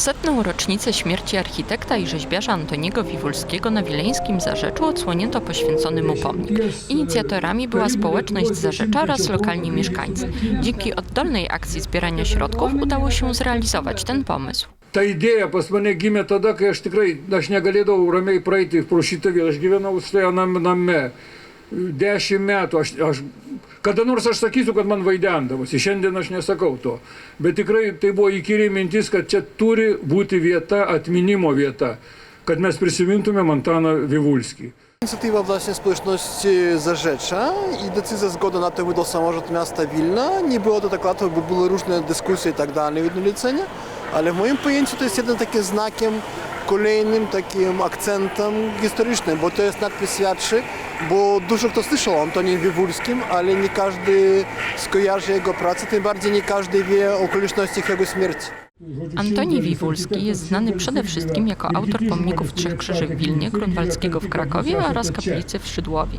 W setną rocznicę śmierci architekta i rzeźbiarza Antoniego Wiwulskiego na Wileńskim Zarzeczu odsłonięto poświęcony mu pomnik. Inicjatorami była społeczność Zarzecza oraz lokalni mieszkańcy. Dzięki oddolnej akcji zbierania środków udało się zrealizować ten pomysł. Ta idėja pas mane gimė tada, kai aš tikrai, aš negalėdavau ramiai praeiti pro šitą vietą. Aš gyvenau šitoje nam, name dešimt metų. Aš, aš, kada nors aš sakysiu, kad man vaidendavosi. Šiandien aš nesakau to. Bet tikrai tai buvo įkyri mintis, kad čia turi būti vieta, atminimo vieta, kad mes prisimintumėm Antaną Vivulskį. Inicjatywa właśnie społeczności Zarzecza i decyzja zgody na to wydał samorząd miasta Wilna. Nie było to tak łatwo, bo były różne dyskusje i tak dalej, ujednolicenia, ale w moim pojęciu to jest jeden takim znakiem, kolejnym takim akcentem historycznym, bo to jest nadpis świadczy, bo dużo kto słyszał o Antonie Wywólskim, ale nie każdy skojarzy jego pracę, tym bardziej nie każdy wie o okolicznościach jego śmierci. Antoni Wiwulski jest znany przede wszystkim jako autor pomników Trzech Krzyży w Wilnie, Grunwaldzkiego w Krakowie oraz kaplicy w Szydłowie.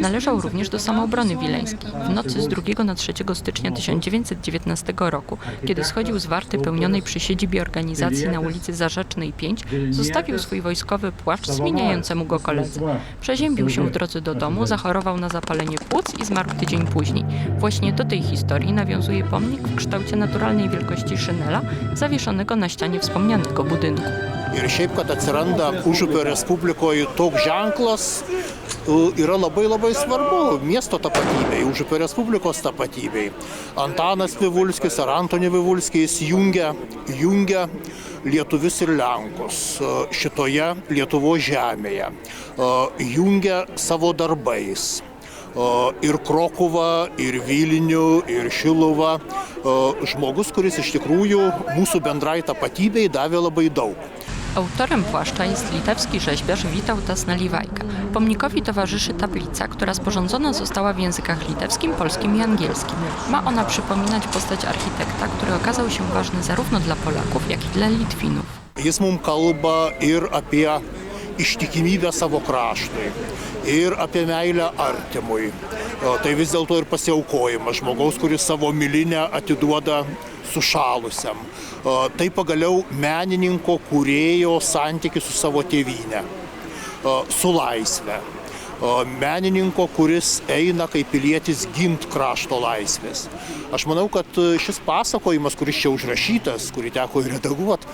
Należał również do samoobrony wileńskiej. W nocy z 2 na 3 stycznia 1919 roku, kiedy schodził z warty pełnionej przy siedzibie organizacji na ulicy Zarzecznej 5, zostawił swój wojskowy płaszcz zmieniającemu go koledze. Przeziębił się w drodze do domu, zachorował na zapalenie płuc i zmarł tydzień później. Właśnie do tej historii nawiązuje pomnik w kształcie naturalnej wielkości szynela, zawieszonego na ścianie wspomnianego budynku. Ir šiaip, kad atsiranda Užupio Respublikoje toks ženklas, yra labai labai svarbu miesto tapatybei, Užupio Respublikos tapatybei. Antanas Vivulskis ar Antonė Vivulskis jungia, jungia lietuvius ir lenkus e, šitoje Lietuvo žemėje, E, jungia savo darbais. Ir Krokuvą, ir Vilnių, ir Šiluvą. Žmogus, kuris iš tikrųjų mūsų bendrai tapatybei davė labai daug. Autorem płaszcza jest litewski rzeźbiarz Witautas Naliwajka. Pomnikowi towarzyszy tablica, która sporządzona została w językach litewskim, polskim i angielskim. Ma ona przypominać postać architekta, który okazał się ważny zarówno dla Polaków, jak i dla Litwinów. Jis mums kalba ir apie ištikimybę savo kraštui, ir apie meilę artimui. Tai vis dėlto ir pasiaukojimas žmogaus, kuris savo milinę atiduoda sušalusiam. Tai pagaliau menininko kūrėjo santykių su savo tėvynė, su laisve. O, Menininko, kuris eina kaip pilietis gint krašto laisvės. Aš manau, kad e, šis pasakojimas, kuris čia užrašytas, kurį teko redaguoti,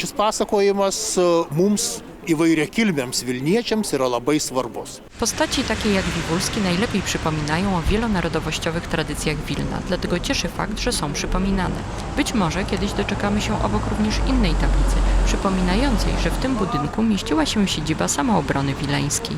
šis pasakojimas e, mums įvairiakilmiams Vilniečiams yra labai svarbus. Postaci takie jak Wiwulski najlepiej przypominają o wielonarodowościowych tradycjach Wilna, dlatego cieszy fakt, że są przypominane. Być może kiedyś doczekamy się obok również innej tablicy, przypominającej, że w tym budynku mieściła się siedziba samoobrony wileńskiej.